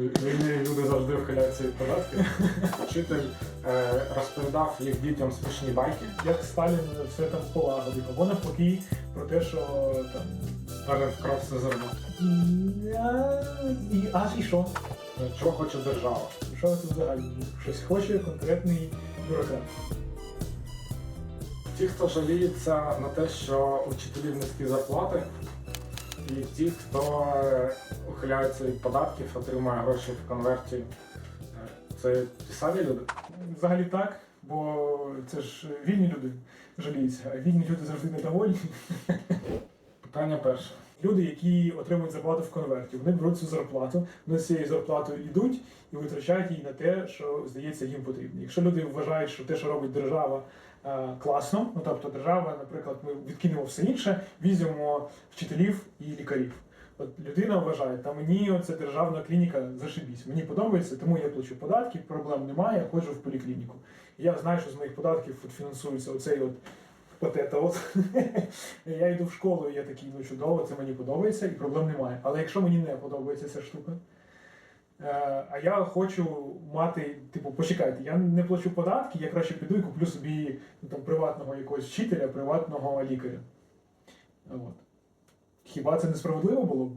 Вільні люди завжди вхиляються від податків. Вчитель е, розповідав їх дітям смішні байки, Як Сталін все там полагодив, або навпаки про те, що там. Сталін вкрав все зерно. «Я- І аж і що? Е, Чого хоче держава? Що це взагалі? Щось хоче конкретний бюрократ. Ті, хто жаліється на те, що у вчителів низькі зарплати, і ті, хто е, ухиляється від податків, отримує гроші в конверті, е, це ті самі люди. Взагалі так, бо це ж вільні люди жаліються, а вільні люди завжди недовольні. Питання перше. Люди, які отримують зарплату в конверті, вони беруть цю зарплату, вони з цією зарплатою йдуть і витрачають її на те, що здається їм потрібно. Якщо люди вважають, що те, що робить держава, е, класно, ну тобто держава, наприклад, ми відкинемо все інше, візьмемо вчителів і лікарів. От людина вважає, та мені оця державна клініка зашибісь. Мені подобається, тому я плачу податки, проблем немає, я ходжу в поліклініку. Я знаю, що з моїх податків фінансується оцей от от це от. я йду в школу, і я такий, ну чудово, це мені подобається, і проблем немає. Але якщо мені не подобається ця штука, е, а я хочу мати, типу, почекайте, я не плачу податки, я краще піду і куплю собі ну, там, приватного якогось вчителя, приватного лікаря. От. Хіба це несправедливо було б?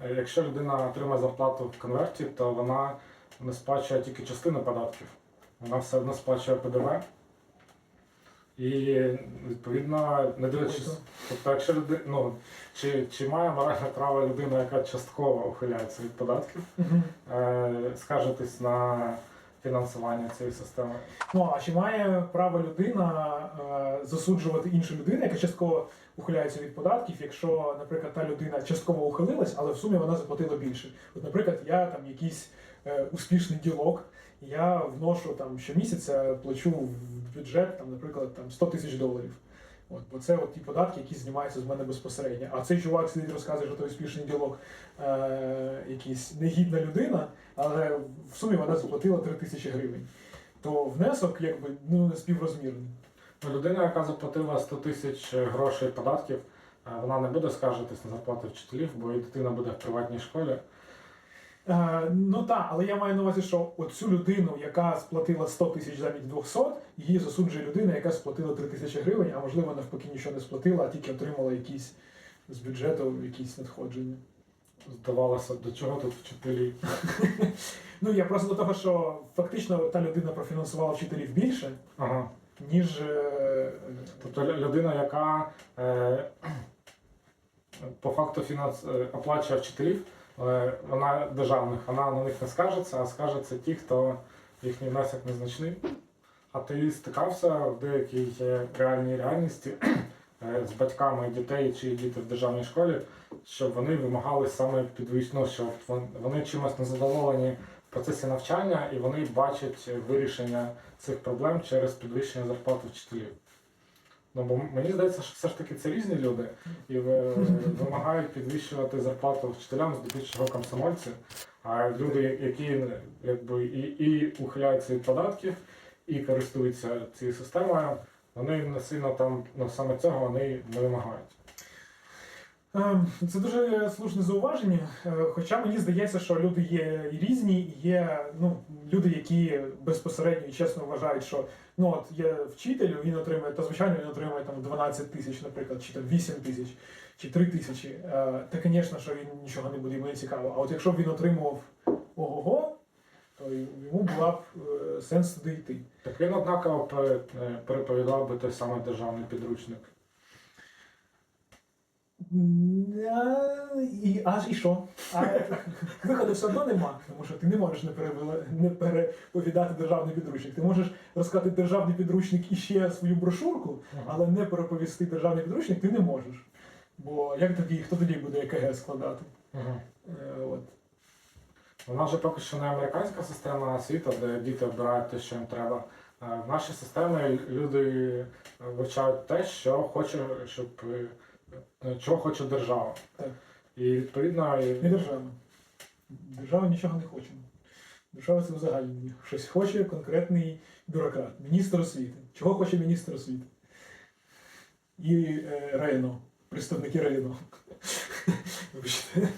Е, Якщо людина отримає зарплату в конверті, то вона не сплачує тільки частину податків. Вона все одно сплачує ПДВ. І відповідно не дивлячись. Тобто, якщо люди, ну, чи, чи має моральне право людина, яка частково ухиляється від податків, е, скаржитись на фінансування цієї системи? Ну а чи має право людина е, засуджувати іншу людину, яка частково ухиляється від податків, якщо, наприклад, та людина частково ухилилась, але в сумі вона заплатила більше? От, наприклад, я там якийсь е, успішний ділок, я вношу там щомісяця, плачу в бюджет, там, наприклад, там 100 тисяч доларів. От, бо це от ті податки, які знімаються з мене безпосередньо. А цей чувак сидить розказує, що той успішний ділок е, якийсь негідна людина, але в сумі вона заплатила 3 тисячі гривень. То внесок якби ну не співрозмірний. Ну, Людина, яка заплатила 100 тисяч грошей податків, е, вона не буде скаржитись на зарплату вчителів, бо її дитина буде в приватній школі. Е, ну так, але я маю на увазі, що оцю людину, яка сплатила 100 тисяч замість 200, її засуджує людина, яка сплатила 3 тисячі гривень, а можливо навпаки нічого не сплатила, а тільки отримала якісь з бюджету якісь надходження. Здавалося, до чого тут вчителі? Ну я просто до того, що фактично та людина профінансувала вчителів більше, Ага. ніж е, Тобто лю- людина, яка е, по факту фінанс, е, оплачує вчителів, але вона державних, вона на них не скажеться, а скажеться ті, хто їхній внесок незначний. А ти стикався в деякій е, реальній реальності е, з батьками дітей, чи діти в державній школі, щоб вони вимагали саме підвищення, що вони чимось незадоволені в процесі навчання і вони бачать вирішення цих проблем через підвищення зарплати вчителів. Ну, бо мені здається, що все ж таки це різні люди і вимагають підвищувати зарплату вчителям здебільшого комсомольців. а люди, які якби і, і ухиляються від податків, і користуються цією системою, вони не сильно там, ну саме цього вони не вимагають. Ем, Це дуже слушне зауваження. Е, Хоча мені здається, що люди є різні, і є ну, люди, які безпосередньо і чесно вважають, що ну от є вчитель, він отримує, та звичайно він отримує там 12 тисяч, наприклад, чи там 8 тисяч, чи 3 тисячі. Е, Та, звісно, що він нічого не буде, йому цікаво. А от якщо б він отримував ого-го, то йому була б е, сенс туди йти. Так він однаково е, переповідав би той самий державний підручник. І аж і що? А виходу все одно нема, тому що ти не можеш не, переповідати державний підручник. Ти можеш розказати державний підручник і ще свою брошурку, але не переповісти державний підручник ти не можеш. Бо як тоді, хто тоді буде ЕКГ складати? Е, От. Вона вже поки що не американська система освіти, де діти обирають те, що їм треба. Е, В нашій системі люди вивчають те, що хоче, щоб е, чого хоче держава. Так. І відповідно і- Не держава. Держава нічого не хоче. Держава це взагалі щось хоче конкретний бюрократ, міністр освіти. Чого хоче міністр освіти? І е, РАЕНО, представники. Вибачте.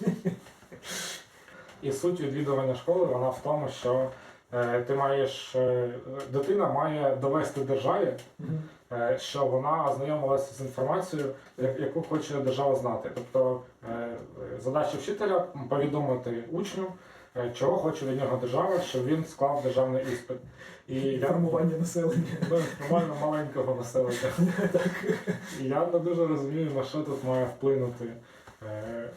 І суть відвідування школи вона в тому, що е, ти маєш е, дитина має довести державі, Мгм. е, що вона ознайомилася з інформацією, яку хоче держава знати. Тобто е, задача вчителя повідомити учню, е, чого хоче від нього держава, щоб він склав державний іспит. І я населення. Ну, нормально маленького населення. І я не дуже розумію, на що тут має вплинути е, е,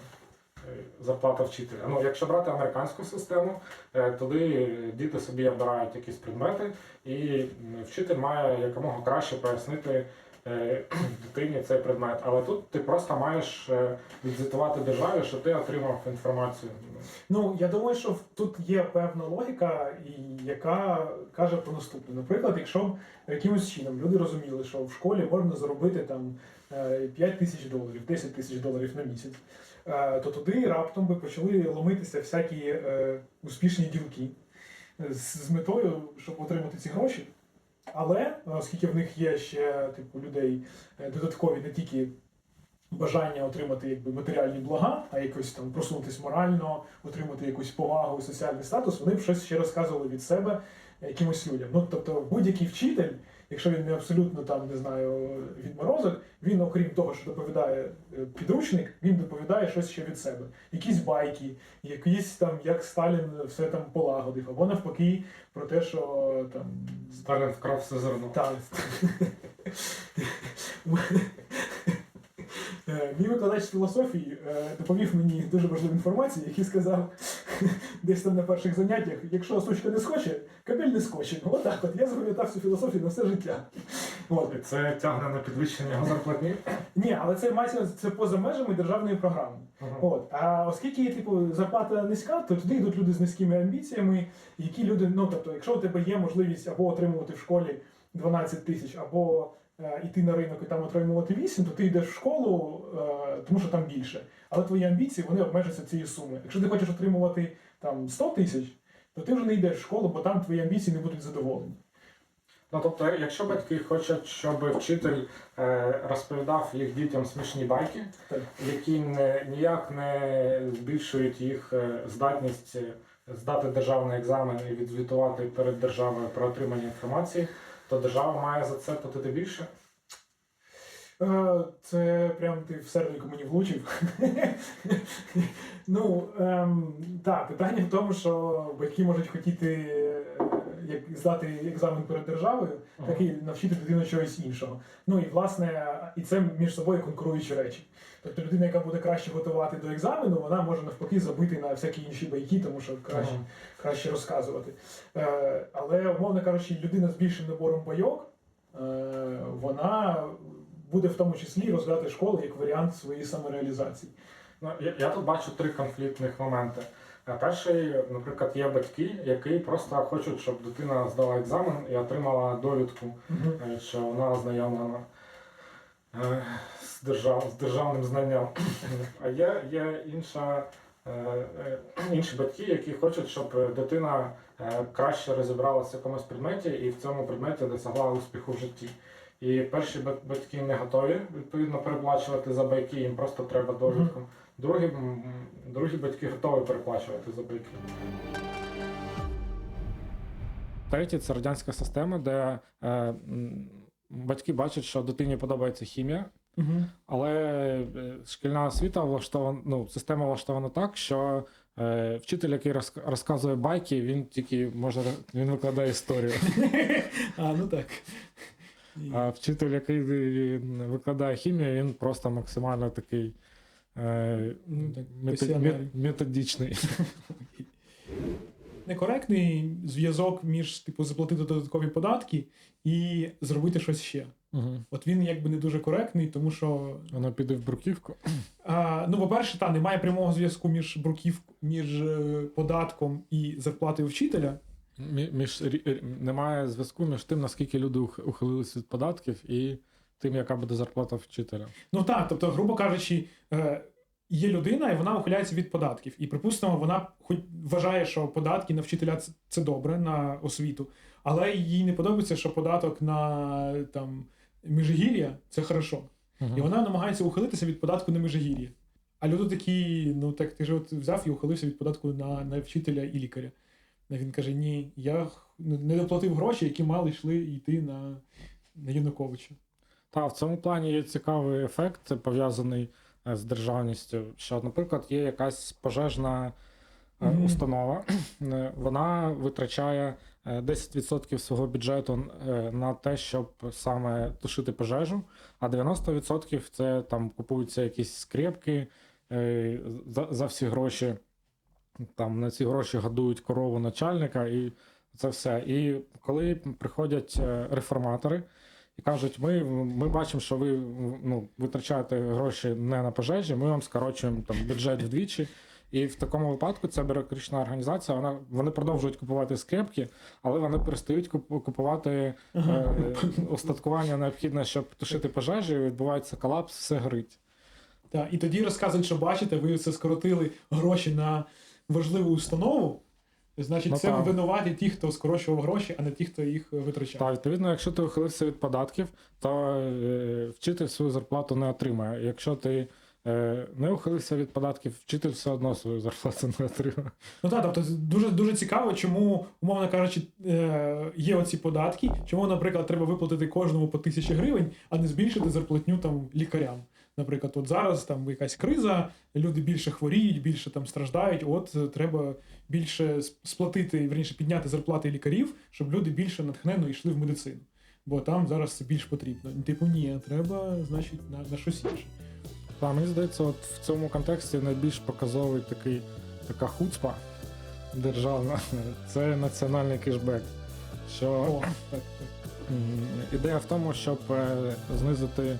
зарплата вчителя. Ну, якщо брати американську систему, е, туди діти собі обирають якісь предмети, і вчитель має якомога краще пояснити е, дитині цей предмет. Але тут ти просто маєш е, відзвітувати державі, що ти отримав інформацію. Ну, я думаю, що тут є певна логіка, яка каже про наступне. Наприклад, якщо б якимось чином люди розуміли, що в школі можна заробити там е, 5 тисяч доларів, 10 тисяч доларів на місяць, то туди раптом би почали ломитися всякі е, успішні ділки з, з метою, щоб отримати ці гроші. Але оскільки в них є ще типу людей е, додаткові не тільки бажання отримати якби матеріальні блага, а якось там просунутися морально, отримати якусь повагу, соціальний статус, вони б щось ще розказували від себе якимось людям. Ну тобто будь-який вчитель, якщо він не абсолютно там не знаю відморозок, він, окрім того, що доповідає е, підручник, він доповідає щось ще від себе. Якісь байки, якісь там як Сталін все там полагодив, або навпаки про те, що там Сталін вкрав все зерно. так. Е, Мій викладач філософії е, доповів мені дуже важливу інформацію, який сказав десь там на перших заняттях, якщо сучка не схоче, кабель не скоче. Ну, Отак от. Я запам'ятав цю філософію на все життя. От. І це тягне на підвищення його зарплатні. Ні, але це мається це поза межами державної програми. От. А оскільки типу, зарплата низька, то туди йдуть люди з низькими амбіціями, які люди, ну тобто, якщо у тебе є можливість або отримувати в школі 12 тисяч, або йти на ринок і там отримувати 8, то ти йдеш в школу, е, тому що там більше. Але твої амбіції вони обмежуються цією сумою. Якщо ти хочеш отримувати там 100 тисяч, то ти вже не йдеш в школу, бо там твої амбіції не будуть задоволені. Ну, тобто, якщо батьки хочуть, щоб вчитель е, розповідав їх дітям смішні байки, Так. які не, ніяк не збільшують їх е, здатність е, здати державний екзамен і відзвітувати перед державою про отримання інформації, то держава має за це платити більше. Е, Це прям ти в серденько мені влучив. ну, ем, так, питання в тому, що батьки можуть хотіти е, здати екзамен перед державою, так і навчити дитину чогось іншого. Ну і власне, і це між собою конкуруючі речі. Тобто людина, яка буде краще готувати до екзамену, вона може навпаки забити на всякі інші байки, тому що краще, Ага. краще розказувати. Е, але, умовно кажучи, людина з більшим набором байок, е, вона буде в тому числі розглядати школу як варіант своєї самореалізації. Ну, я, я тут бачу три конфліктних моменти. Е, Перший, наприклад, є батьки, які просто хочуть, щоб дитина здала екзамен і отримала довідку Е, що вона ознайомлена е, з, держав, з державним знанням. А є, є інша, інші батьки, які хочуть, щоб дитина краще розібралася в якомусь предметі і в цьому предметі досягла успіху в житті. І перші батьки не готові відповідно переплачувати за байки, їм просто треба довідку. Другі, другі батьки готові переплачувати за байки. Третє це радянська система, де е, батьки бачать, що дитині подобається хімія, Угу. але е, шкільна освіта влаштована, ну, система влаштована так, що е, вчитель, який розк- розказує байки, він тільки може він викладає історію. А, ну так. А вчитель, який викладає хімію, він просто максимально такий е, Ну, так, мет- методичний. Некоректний зв'язок між типу заплатити додаткові податки і зробити щось ще. Угу. От він якби не дуже коректний, тому що Воно піде в бруківку. А, ну, по-перше, та немає прямого зв'язку між бруків, між е, податком і зарплатою вчителя. Мі- Між немає зв'язку між тим, наскільки люди ух- ухилились від податків, і тим, яка буде зарплата вчителя. Ну так, тобто, грубо кажучи, е, є людина, і вона ухиляється від податків. І припустимо, вона хоч вважає, що податки на вчителя це, добре на освіту, але їй не подобається, що податок на там Межигір'я це хорошо. І вона намагається ухилитися від податку на Межигір'я. А люди такі, ну так ти ж от взяв і ухилився від податку на, на вчителя і лікаря. Він каже: ні, я не доплатив гроші, які мали йшли йти на, на Януковича. Та в цьому плані є цікавий ефект, пов'язаний е, з державністю. Що, наприклад, є якась пожежна Мгм. установа, е, вона витрачає е, 10% свого бюджету на те, щоб саме тушити пожежу, а 90% це там купуються якісь скрепки за, за всі гроші. Там на ці гроші годують корову начальника і це все. І коли приходять е, реформатори і кажуть, ми, ми бачимо, що ви ну, витрачаєте гроші не на пожежі, ми вам скорочуємо там бюджет вдвічі. І в такому випадку ця бюрократична організація, вона вони продовжують купувати скрепки, але вони перестають куп- купувати е, устаткування необхідне, щоб тушити пожежі. і Відбувається колапс, все горить. Так, і тоді розказують, що бачите, ви це скоротили гроші на важливу установу. Значить, Ну, це так. винуваті ті, хто скорочував гроші, а не ті, хто їх е, витрачав. Так, відповідно, якщо ти ухилився від податків, то е, вчитель свою зарплату не отримає. Якщо ти е, не ухилився від податків, вчитель все одно свою зарплату не отримає. Ну так, тобто дуже дуже цікаво, чому, умовно кажучи, е, є оці податки, чому, наприклад, треба виплатити кожному по тисячі гривень, а не збільшити зарплатню там лікарям. Наприклад, от зараз там якась криза, люди більше хворіють, більше там страждають. От е, треба більше сп- сплатити, верніше підняти зарплати лікарів, щоб люди більше натхненно йшли в медицину. Бо там зараз це більш потрібно. Типу, ні, треба, значить, на, на щось інше. Та, мені здається, от в цьому контексті найбільш показовий такий, така хуцпа державна це національний кешбек. Що О, так, так. Ідея в тому, щоб е, знизити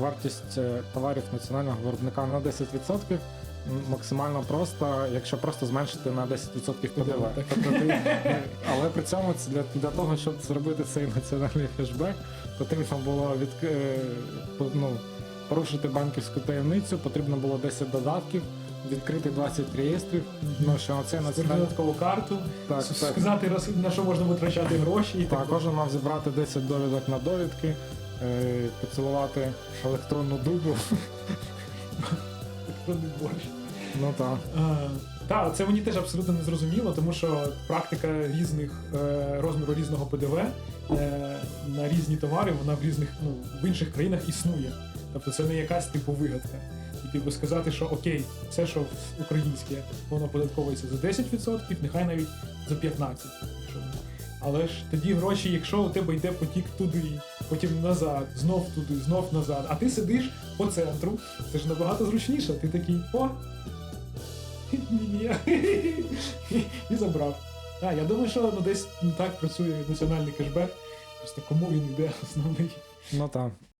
вартість е, товарів національного виробника на 10%. Максимально просто, якщо просто зменшити на 10% ПДВ. Тобто ти, е, але при цьому для, для того, щоб зробити цей національний хешбек, потрібно було від, е, ну, порушити банківську таємницю, потрібно було 10 додатків, відкрити 20 реєстрів. Ну, що на це національний додаткову карту, так, так. сказати, роз- на що можна витрачати гроші і так. Так, кожен мав зібрати 10 довідок на довідки, е, поцілувати електронну дубу. Електронний борщ. Ну так. Так, це мені теж абсолютно не зрозуміло, тому що практика різних е, розміру різного ПДВ е, на різні товари, вона в різних ну, в інших країнах існує. Тобто це не якась типу вигадка. І типу сказати, що окей, все, що українське, воно податковується за 10%, нехай навіть за 15%. якщо. Але ж тоді гроші, якщо у тебе йде потік туди, потім назад, знов туди, знов назад, а ти сидиш по центру, це ж набагато зручніше. Ти такий, о, і забрав. А, я думаю, що ну, десь так працює національний кешбек. Просто кому він йде основний. Ну так.